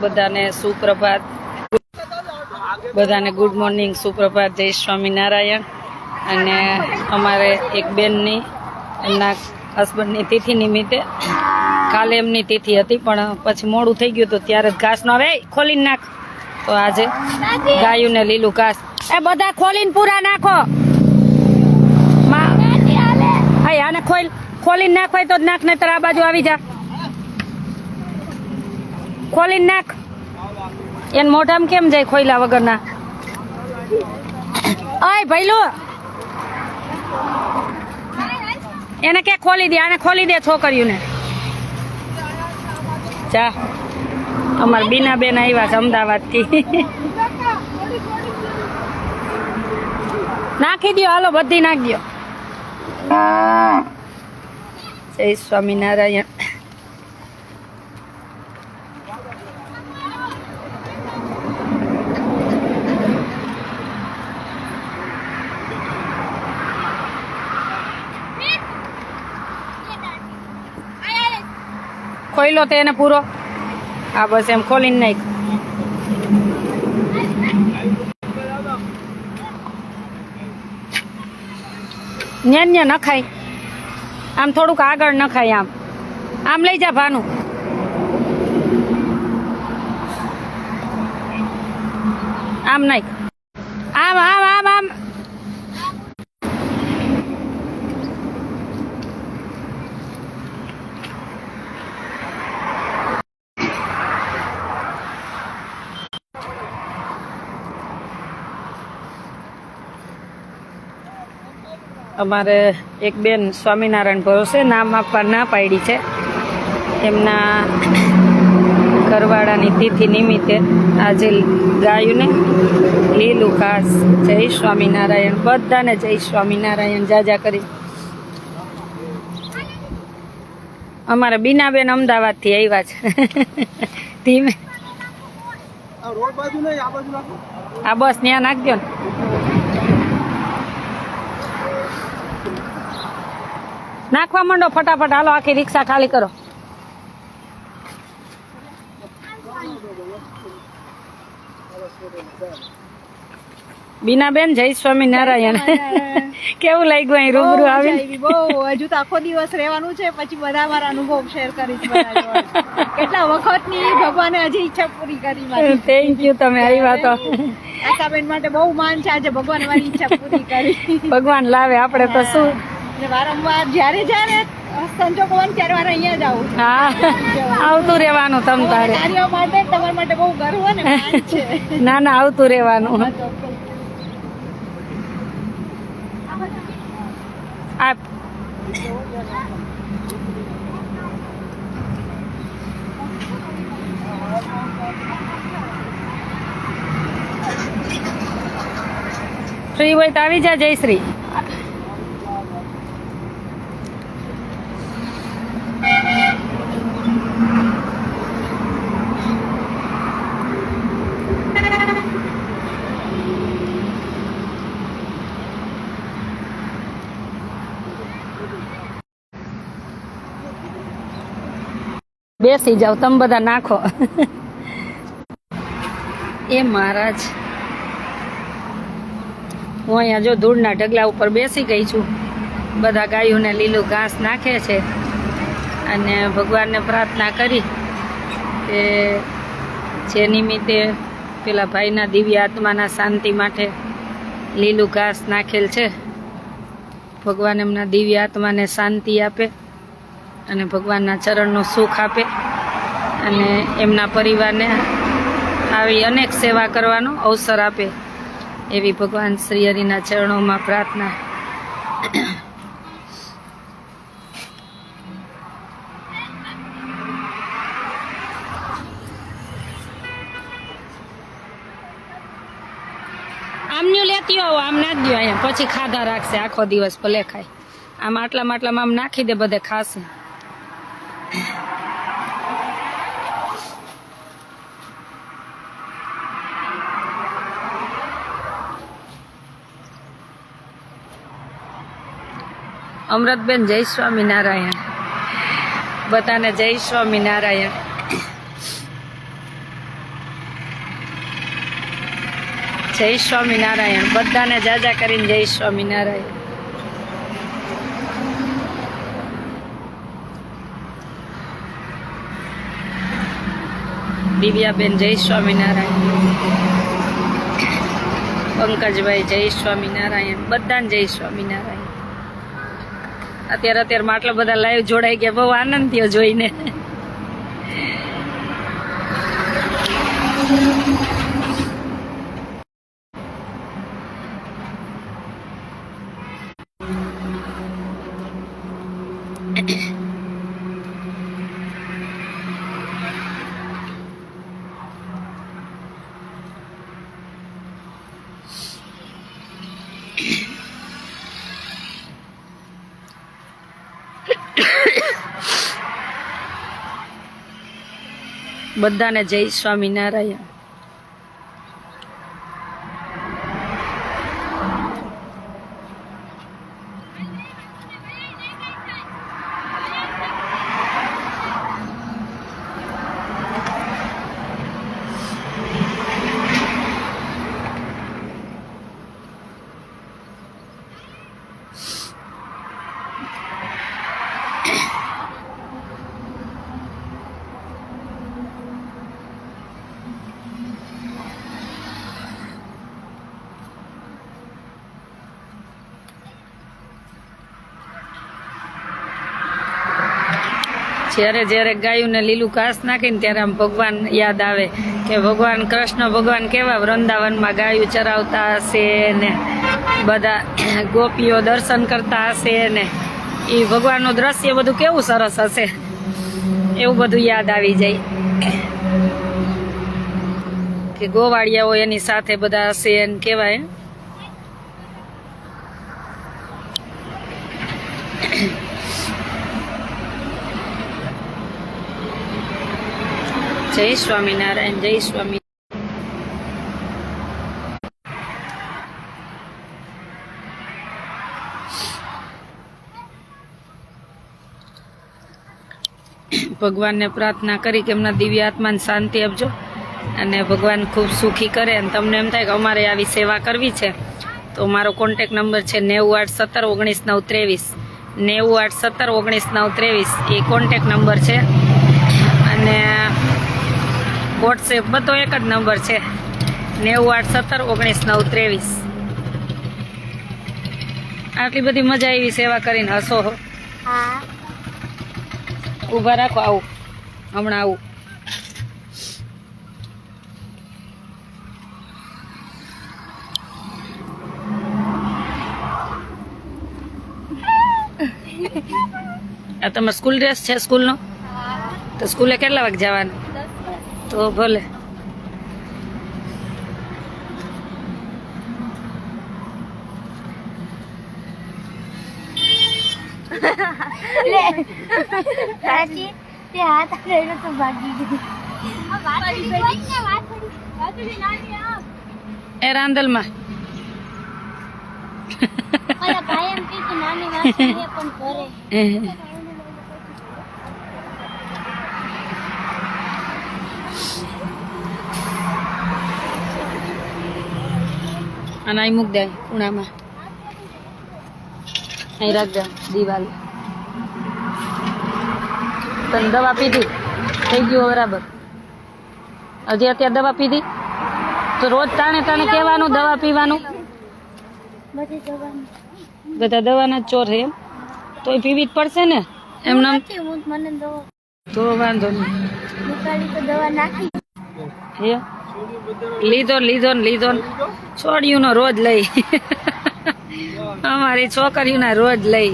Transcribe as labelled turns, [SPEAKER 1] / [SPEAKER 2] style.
[SPEAKER 1] બધાને સુપ્રભાત. બધાને good morning સુપ્રભાત જય સ્વામિનારાયણ. અને અમારે એક બેનની એમના હસબન્ડની તિથિ નિમિત્તે. કાલે એમની તિથિ હતી પણ પછી મોડું થઈ ગયું તો ત્યારે જ ઘાસનો હવે "એય, ખોલીને નાખ. તો આજે ગાયું ને લીલું ઘાસ. એ બધા ખોલીને પૂરા નાખો. આને ખોલ ખોલીને નાખવાય તો જ નાખ નહીં આ બાજુ આવી જા. ખોલીને નાખ. એને મોઢામાં કેમ જાય ખોયલા વગરના? અય ભાઈલો એને કે ખોલી દે? આને ખોલી દે છોકરીઓને. જા. અમાર બીના બેન આવ્યા છે, અમદાવાદથી. નાખી દ્યો, હાલો, બધી નાખી દો જય સ્વામિનારાયણ. ખોઈલો તો એને પૂરો. આ બસ એમ ખોલીને નાખ. ન્યા ન્યા નખાય. આમ થોડુંક આગળ નખાય આમ. આમ લઈ જા ભાનું. આમ નાખ આમ આમ આમ આમ અમારે એક બેન સ્વામિનારાયણ ભરોસે નામ આપવા ના પાડી છે. એમના ઘરવાળાની તિથિ નિમિત્તે આજે ગાયુંને લીલું ઘાસ. જય સ્વામિનારાયણ. બધાને જય સ્વામિનારાયણ. જાજા કરી. અમારે બીનાબેન અમદાવાદથી આવ્યા છે. ધીમે.
[SPEAKER 2] આ
[SPEAKER 1] બસ ત્યાં નાખજો ને. નાખવા માંડો ફટાફટ. હાલો આખી રિક્ષા ખાલી કરો. બીનાબેન જય સ્વામિનારાયણ. કેવું લાગ્યું અહીં રૂબરૂ આવી.
[SPEAKER 3] બહુ હજુ તો આખો દિવસ રહેવાનું છે પછી બધા મારા અનુભવ શેર કરીશ કેટલા વખતની ભગવાને હજી ઈચ્છા પૂરી કરી
[SPEAKER 1] થેન્ક યુ તમે આવ્યા તો
[SPEAKER 3] આશાબેન માટે બહુ માન છે આજે ભગવાન મારી ઈચ્છા પૂરી કરી.
[SPEAKER 1] ભગવાન લાવે આપણે તો શું?
[SPEAKER 3] અને વારંવાર જ્યારે જ્યારે સંજોગ હોય ત્યારે મારે અહીંયા જ આવું
[SPEAKER 1] હા આવતું રહેવાનું તમ તારે.
[SPEAKER 3] કાર્યો માટે તમારા માટે બહુ ગર્વ
[SPEAKER 1] ના ના આવતું રહેવાનું. આ ફ્રી હોય તો આવી જા જયશ્રી બેસી જાઓ, તમે બધા નાખો. એ મહારાજ. હું અહીંયા જો ધૂળના ઢગલા ઉપર બેસી ગઈ છું. બધા ગાયોને લીલું ઘાસ નાખે છે. અને ભગવાનને પ્રાર્થના કરી કે જે નિમિત્તે પેલા ભાઈના દિવ્ય આત્માના શાંતિ માટે લીલું ઘાસ નાખેલ છે. ભગવાન એમના દિવ્ય આત્માને શાંતિ આપે. અને ભગવાનના ચરણનું સુખ આપે અને એમના પરિવારને આવી અનેક સેવા કરવાનો અવસર આપે એવી ભગવાન શ્રી હરિના ચરણોમાં પ્રાર્થના. આમનું લેતી આવો, આમ નાખ દો અહીંયા. પછી ખાધા રાખશે. આખો દિવસ ભલે ખાય. આમ આટલા માટલામાં આમ નાખી દે બધે ખાશે. અમૃતબેન જય સ્વામિનારાયણ. બધાને જય સ્વામિનારાયણ. જય સ્વામિનારાયણ. બધાને જાજા કરીને જય સ્વામિનારાયણ. દિવ્યાબેન જય સ્વામિનારાયણ. પંકજભાઈ જય સ્વામિનારાયણ. બધાને જય સ્વામિનારાયણ. અત્યારે અત્યારમાં આટલા બધા લાઈવ જોડાઈ ગયા. બહુ આનંદ થયો જોઈને. બધાને જય સ્વામિનારાયણ. જ્યારે જ્યારે ગાયુંને લીલું ઘાસ નાખીને ત્યારે આમ ભગવાન યાદ આવે કે ભગવાન કૃષ્ણ, ભગવાન કેવા વૃંદાવનમાં ગાયું ચરાવતા હશે ને બધા ગોપીઓ દર્શન કરતા હશે ને. એ ભગવાનનું દ્રશ્ય બધું કેવું સરસ હશે? એવું બધું યાદ આવી જાય. કે ગોવાળિયાઓ એની સાથે બધા હશે ને કેવાય જય સ્વામિનારાયણ, જય સ્વામી. ભગવાનને પ્રાર્થના કરી કે એમના દિવ્ય આત્માને શાંતિ આપજો અને ભગવાન ખૂબ સુખી કરે અને તમને એમ થાય કે અમારે આવી સેવા કરવી છે. તો મારો કોન્ટેક નંબર છે નેવું આઠ સત્તર ઓગણીસ નવ ત્રેવીસ. નેવું આઠ સત્તર ઓગણીસ નવ ત્રેવીસ. એ કોન્ટેક નંબર છે. અને વોટ્સએપ બધો એક જ નંબર છે. નેવું આઠ સત્તર ઓગણીસ નવ ત્રેવીસ. આટલી બધી મજા આવી સેવા કરીને હસો ઊભા રાખો આવું. હમણાં આવું. આ તમારો સ્કૂલ ડ્રેસ છે સ્કૂલનો તો સ્કૂલે કેટલા વાગે જવાનું? તો ભલે.
[SPEAKER 3] સાચી? તે હાથ આડેલો તો ભાગી ગઈ.
[SPEAKER 1] એ રાંદલમાં.
[SPEAKER 3] ભાઈ એમ કે નાની વાત પણ કરે
[SPEAKER 1] અને અહીં મૂક દે ખૂણામાં અહીં રાખ દે દિવાલ. તને દવા પીધી? થઈ ગયું બરાબર. હજી અત્યારે દવા પીધી? તો રોજ તાણે તાણે કહેવાનું દવા પીવાનું.
[SPEAKER 3] બધા
[SPEAKER 1] દવાના. ચોર છે એમ. તો એ પીવી જ પડશે ને? એમ નામ? તો વાંધો નહીં.
[SPEAKER 3] દવા નાખી.
[SPEAKER 1] હે? લીધો લીધો ને લીધો છોડ્યું નો રોજ લઈ. અમારી છોકરીઓના રોજ લઈ.